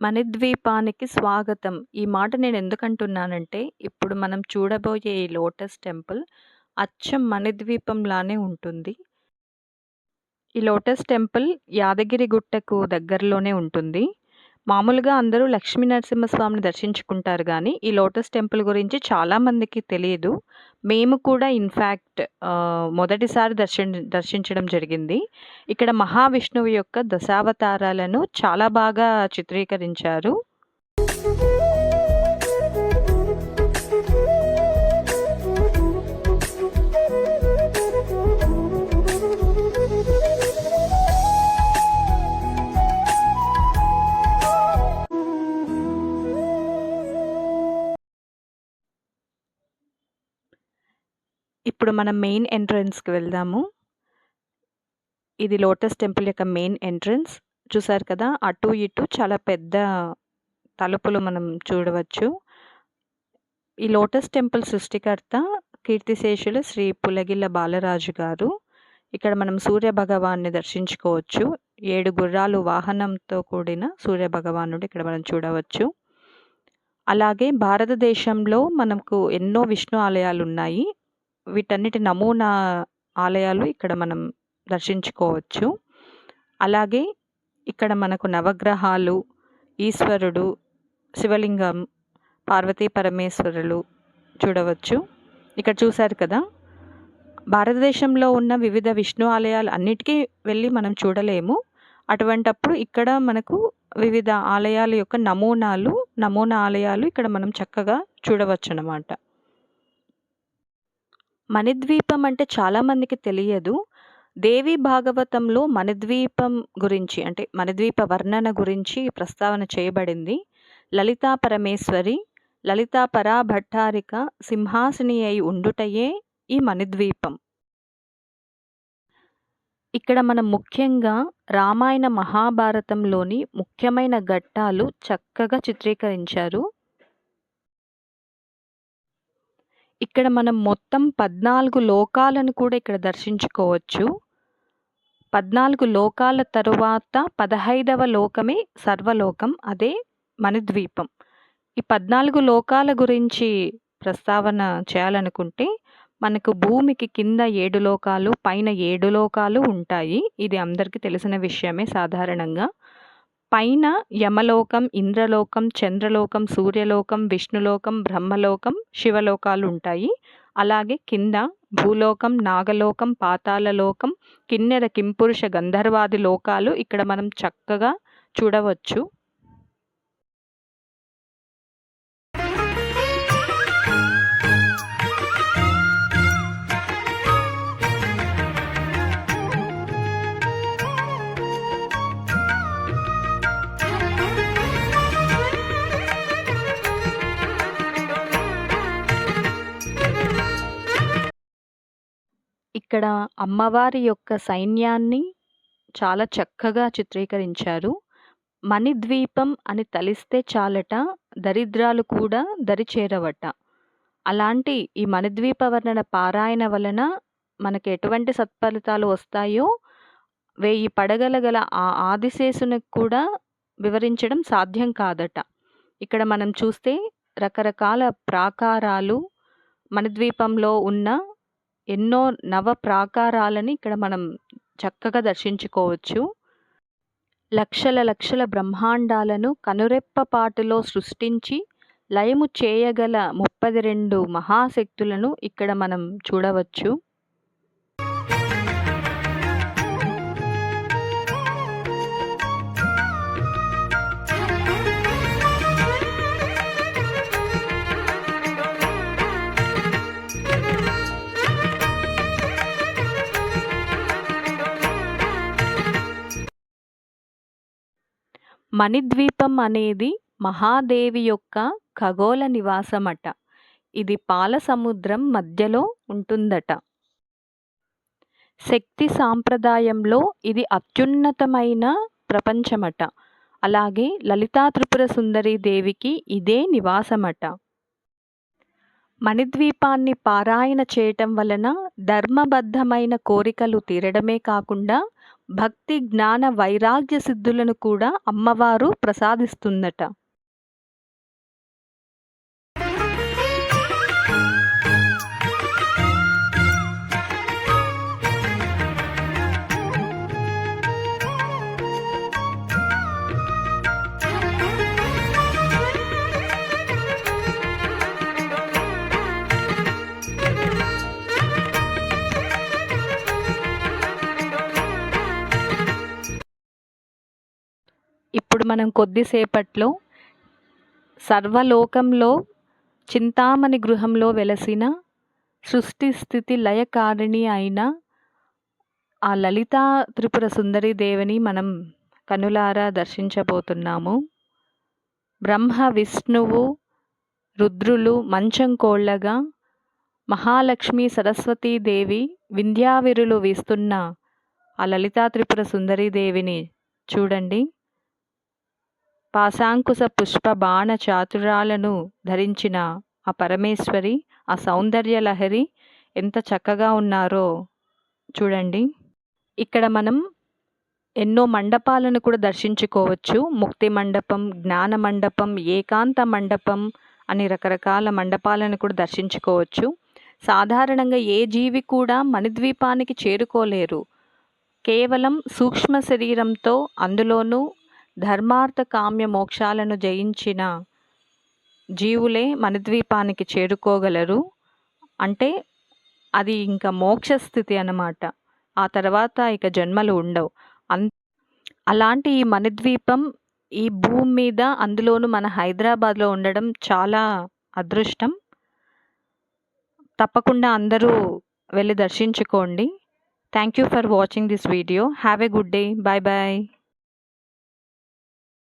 మణిద్వీపానికి స్వాగతం. ఈ మాట నేను ఎందుకంటున్నానంటే ఇప్పుడు మనం చూడబోయే ఈ లోటస్ టెంపుల్ అచ్చం మణిద్వీపంలానే ఉంటుంది. ఈ లోటస్ టెంపుల్ యాదగిరిగుట్టకు దగ్గరలోనే ఉంటుంది. మామూలుగా అందరూ లక్ష్మీ నరసింహస్వామిని దర్శించుకుంటారు కానీ ఈ లోటస్ టెంపుల్ గురించి చాలామందికి తెలియదు మేము కూడా ఇన్ఫ్యాక్ట్ మొదటిసారి దర్శిన్ దర్శించడం జరిగింది. ఇక్కడ మహావిష్ణువు యొక్క దశావతారాలను చాలా బాగా చిత్రీకరించారు. ఇప్పుడు మనం మెయిన్ ఎంట్రన్స్‌కి వెళ్దాము. ఇది లోటస్ టెంపుల్ యొక్క మెయిన్ ఎంట్రన్స్. చూసారు కదా! అటు ఇటు చాలా పెద్ద తలుపులు మనం చూడవచ్చు. ఈ లోటస్ టెంపుల్ సృష్టికర్త కీర్తిశేషులు శ్రీ పులగిల్ల బాలరాజు గారు. ఇక్కడ మనం సూర్య భగవాన్ని దర్శించుకోవచ్చు. ఏడు గుర్రాలు వాహనంతో కూడిన సూర్య భగవానుడు ఇక్కడ మనం చూడవచ్చు. అలాగే భారతదేశంలో మనకు ఎన్నో విష్ణు ఆలయాలు ఉన్నాయి వీటన్నిటి నమూనా ఆలయాలు ఇక్కడ మనం దర్శించుకోవచ్చు. అలాగే ఇక్కడ మనకు నవగ్రహాలు, ఈశ్వరుడు, శివలింగం, పార్వతీ పరమేశ్వరులు చూడవచ్చు. ఇక్కడ చూశారు కదా! భారతదేశంలో ఉన్న వివిధ విష్ణు ఆలయాలు అన్నిటికీ వెళ్ళి మనం చూడలేము. అటువంటప్పుడు ఇక్కడ మనకు వివిధ ఆలయాల యొక్క నమూనాలు, నమూనా ఆలయాలు ఇక్కడ మనం చక్కగా చూడవచ్చు అన్నమాట మణిద్వీపం అంటే చాలామందికి తెలియదు. దేవీ భాగవతంలో మణిద్వీపం గురించి అంటే మణిద్వీప వర్ణన గురించి ప్రస్తావన చేయబడింది. లలితా పరమేశ్వరి, లలితా పరాభట్టారిక సింహాసిని అయి ఉండుటయే ఈ మణిద్వీపం. ఇక్కడ మనం ముఖ్యంగా రామాయణ, మహాభారతంలోని ముఖ్యమైన ఘట్టాలు చక్కగా చిత్రీకరించారు. ఇక్కడ మనం మొత్తం 14 లోకాలను కూడా ఇక్కడ దర్శించుకోవచ్చు. 14 లోకాల తరువాత 15వ లోకమే సర్వలోకం. అదే మణిద్వీపం. ఈ 14 లోకాల గురించి ప్రస్తావన చేయాలనుకుంటే, మనకు భూమికి కింద ఏడు లోకాలు, పైన ఏడు లోకాలు ఉంటాయి. ఇది అందరికీ తెలిసిన విషయమే సాధారణంగా. పైన యమలోకం, ఇంద్రలోకం, చంద్రలోకం, సూర్యలోకం, విష్ణులోకం, బ్రహ్మలోకం, శివలోకాలు ఉంటాయి అలాగే కింద భూలోకం, నాగలోకం, పాతాళలోకం, కిన్నెర, కింపురుష, గంధర్వాది లోకాలు ఇక్కడ మనం చక్కగా చూడవచ్చు. ఇక్కడ అమ్మవారి యొక్క సైన్యాన్ని చాలా చక్కగా చిత్రీకరించారు. మణిద్వీపం అని తలిస్తే చాలట దరిద్రాలు కూడా దరిచేరవట. అలాంటి ఈ మణిద్వీప వర్ణన పారాయణ వలన మనకు ఎటువంటి సత్ఫలితాలు వస్తాయో, వెయ్యి పడగల గల ఆ ఆదిశేషునికి కూడా వివరించడం సాధ్యం కాదట. ఇక్కడ మనం చూస్తే రకరకాల ప్రాకారాలు, మణిద్వీపంలో ఉన్న ఎన్నో నవ ప్రాకారాలని ఇక్కడ మనం చక్కగా దర్శించుకోవచ్చు. లక్షల లక్షల బ్రహ్మాండాలను కనురెప్పపాటులో సృష్టించి, లయము చేయగల 32 మహాశక్తులను ఇక్కడ మనం చూడవచ్చు. మణిద్వీపం అనేది మహాదేవి యొక్క ఖగోళ నివాసమట. ఇది పాల సముద్రం మధ్యలో ఉంటుందట. శక్తి సాంప్రదాయంలో ఇది అత్యున్నతమైన ప్రపంచమట. అలాగే లలితా త్రిపుర సుందరీ దేవికి ఇదే నివాసమట. మణిద్వీపాన్ని పారాయణ చేయటం వలన ధర్మబద్ధమైన కోరికలు తీరడమే కాకుండా, భక్తి జ్ఞాన వైరాగ్య సిద్ధులను కూడా అమ్మవారు ప్రసాదిస్తుందట. ఇప్పుడు మనం కొద్దిసేపట్లో సర్వలోకంలో చింతామణి గృహంలో వెలసిన సృష్టి స్థితి లయకారిణి అయిన ఆ లలితా త్రిపుర సుందరి దేవిని మనం కనులారా దర్శించబోతున్నాము. బ్రహ్మ విష్ణువు రుద్రులు మంచం కోళ్ళగా మహాలక్ష్మి సరస్వతీదేవి వింధ్యావిరులు వీస్తున్న ఆ లలితా త్రిపుర సుందరీదేవిని చూడండి. పాశాంకుశ పుష్ప బాణ చాతురాలను ధరించిన ఆ పరమేశ్వరి ఆ సౌందర్య లహరి ఎంత చక్కగా ఉన్నారో చూడండి. ఇక్కడ మనం ఎన్నో మండపాలను కూడా దర్శించుకోవచ్చు. ముక్తి మండపం జ్ఞాన మండపం ఏకాంత మండపం అని రకరకాల మండపాలను కూడా దర్శించుకోవచ్చు. సాధారణంగా ఏ జీవి కూడా మణిద్వీపానికి చేరుకోలేరు. కేవలం సూక్ష్మ శరీరంతో అందులోనూ ధర్మార్థ కామ్య మోక్షాలను జయించిన జీవులే మణిద్వీపానికి చేరుకోగలరు. అంటే అది ఇంకా మోక్ష స్థితి అన్నమాట. ఆ తర్వాత ఇక జన్మలు ఉండవు. అన్ అలాంటి ఈ మణిద్వీపం ఈ భూమి మీద అందులోనూ మన హైదరాబాద్లో ఉండడం చాలా అదృష్టం. తప్పకుండా అందరూ వెళ్ళి దర్శించుకోండి. Thank you for watching this video have a good day bye bye